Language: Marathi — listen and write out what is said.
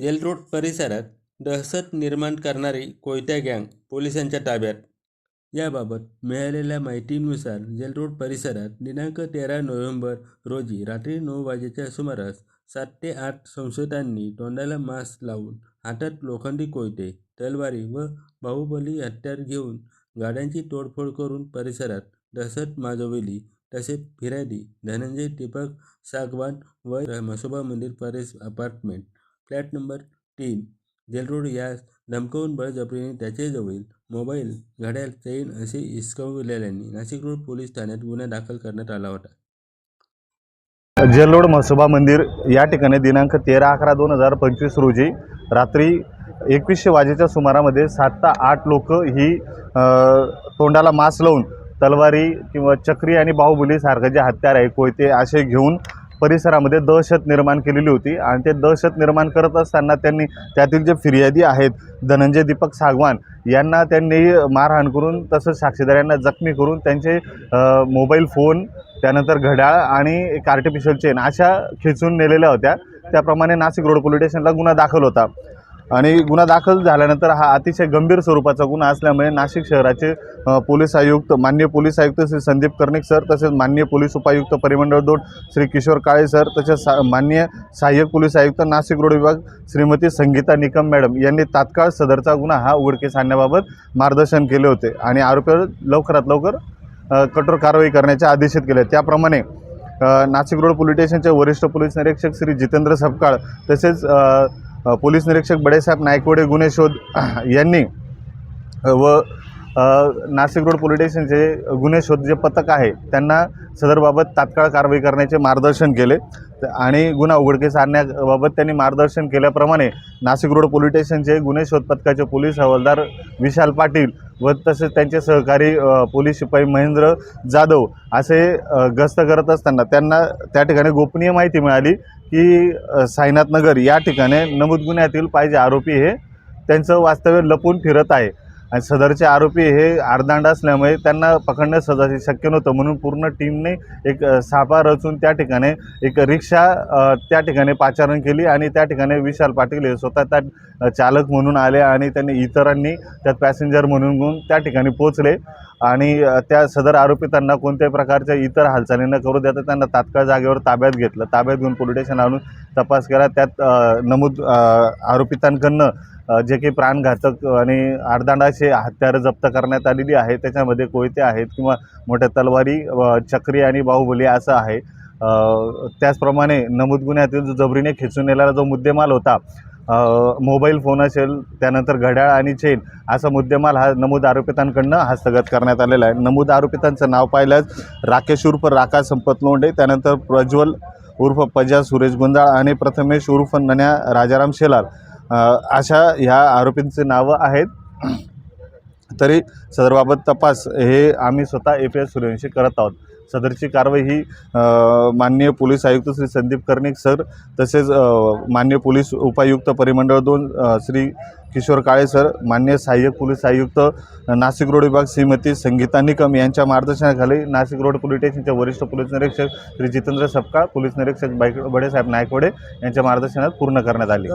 जेलरोड परिसरात दहशत निर्माण करणारी कोयत्या गँग पोलिसांच्या ताब्यात? याबाबत मिळालेल्या माहितीनुसार जेलरोड परिसरात दिनांक तेरा नोव्हेंबर रोजी रात्री नऊ वाजेच्या सुमारास सात ते आठ संशयितांनी तोंडाला मास्क लावून हातात लोखंडी कोयते तलवारी व बाहुबली हत्यार घेऊन गाड्यांची तोडफोड करून परिसरात दहशत माजवली. तसेच फिर्यादी धनंजय दीपक सागवान व म्हसोबा मंदिर परिस अपार्टमेंट फ्लॅट नंबर तीन. जेलरोड यास धमकावून बळजबरीने त्याच्याजवळील मोबाईल घड्याळ चैन असे हिसकवलेल्यांनी नाशिक रोड पोलीस ठाण्यात गुन्हा दाखल करण्यात आला होता. जेलरोड म्हसोबा मंदिर या ठिकाणी दिनांक तेरा अकरा दोन हजार पंचवीस रोजी रात्री एकवीसशे वाजेच्या सुमारामध्ये सात ते आठ लोक ही तोंडाला मास्क लावून तलवारी किंवा चक्री आणि बाहुबलीसारखं जे हत्यार आहे कोयते असे घेऊन परिसरामध्ये दहशत निर्माण केलेली होती आणि ते दहशत निर्माण करत असताना त्यांनी त्यातील जे फिर्यादी आहेत धनंजय दीपक सागवान यांना त्यांनी मारहाण करून तसंच साक्षीदारांना जखमी करून त्यांचे मोबाईल फोन त्यानंतर घड्याळ आणि एक आर्टिफिशियल चेन अशा खेचून नेलेल्या होत्या. त्याप्रमाणे नाशिक रोड पोलीस स्टेशनला गुन्हा दाखल होता. आणि गुन्हा दाखल झाल्यानंतर हा अतिशय गंभीर स्वरूपाचा गुन्हा असल्यामुळे नाशिक शहराचे पोलीस आयुक्त मान्य पोलीस आयुक्त श्री संदीप कर्णिक सर तसेच मान्य पोलीस उपायुक्त परिमंडळ दोन श्री किशोर काळे सर तसेच सा मान्य सहाय्यक पोलीस आयुक्त नाशिक रोड विभाग श्रीमती संगीता निकम मॅडम यांनी तात्काळ सदरचा गुन्हा हा उघडकीस आणण्याबाबत मार्गदर्शन केले होते आणि आरोपीवर लवकरात लवकर कठोर कारवाई करण्याचे आदेशित केले. त्याप्रमाणे नाशिक रोड पोलीस स्टेशनचे वरिष्ठ पोलीस निरीक्षक श्री जितेंद्र सपकाळ तसेच पोलीस निरीक्षक बडेसाहेब नायकवडे गुन्हे शोध यांनी व नाशिक रोड पोलीस स्टेशनचे गुन्हे शोध जे पथक आहे त्यांना सदरबाबत तात्काळ कारवाई करण्याचे मार्गदर्शन केले. आणि गुन्हा उघडकीस आणण्याबाबत त्यांनी मार्गदर्शन केल्याप्रमाणे नाशिक रोड पोलीस स्टेशनचे गुन्हे शोध पथकाचे पोलीस हवालदार विशाल पाटील व तसेच त्यांचे सहकारी पोलीस शिपाई महेंद्र जाधव असे गस्त करत असताना त्यांना त्या ठिकाणी गोपनीय माहिती मिळाली की साईनाथ नगर या ठिकाणी नमूद गुन्ह्यातील पाहिजे आरोपी हे त्यांचं वास्तव्य लपून फिरत आहे. आणि सदरचे आरोपी हे आरदांड असल्यामुळे त्यांना पकडणं सजा शक्य नव्हतं. म्हणून पूर्ण टीमने एक सापा रचून त्या ठिकाणी एक रिक्षा त्या ठिकाणी पाचारण केली आणि त्या ठिकाणी विशाल पाटील हे स्वतः त्या चालक म्हणून आले आणि त्यांनी इतरांनी त्यात पॅसेंजर म्हणून घेऊन त्या ठिकाणी पोचले आणि त्या सदर आरोपी त्यांना कोणत्याही प्रकारच्या इतर हालचाली न करू देता त्यांना तात्काळ जागेवर ताब्यात घेतलं. ताब्यात घेऊन पोलीस स्टेशन आणून तपास केला. त्यात नमूद आरोपितांकडनं जे काही प्राणघातक आणि आडदांडाचे हत्यारं जप्त करण्यात आलेली आहे त्याच्यामध्ये कोयते आहेत किंवा मोठ्या तलवारी चक्री आणि बाहुबली असं आहे. त्याचप्रमाणे नमूद गुन्ह्यातील जो जबरीने खेचून नेलेला जो मुद्देमाल होता मोबाईल फोन असेल त्यानंतर घड्याळ आणि चेन असा मुद्देमाल हा नमूद आरोपितांकडनं हस्तगत करण्यात आलेला आहे. नमूद आरोपितांचं नाव पाहिल्यास राकेश उर्फ राका संपत लोंढे त्यानंतर प्रज्वल उर्फ पजा सुरेश गुंजाळ आणि प्रथमेश उर्फ नन्या राजाराम शेलार. अशा ह्या आरोपींचे नावं आहेत. तरी सदरबाबत तपास हे आम्ही स्वतः ए पी एस सूर्यवंशी करत आहोत. सदरची कारवाई ही माननीय पोलीस आयुक्त श्री संदीप कर्णिक सर तसेच मान्य माननीय पोलीस उपायुक्त परिमंडळ दोन श्री किशोर काळे सर मान्य सहाय्यक पोलीस आयुक्त नाशिक रोड विभाग श्रीमती संगीता निकम यांच्या मार्गदर्शनाखाली नाशिक रोड पोलीस स्टेशनचे वरिष्ठ पोलीस निरीक्षक श्री जितेंद्र सपकाळ पोलीस निरीक्षक बाईक बडेसाहेब नायकवडे यांच्या मार्गदर्शनात पूर्ण करण्यात आली.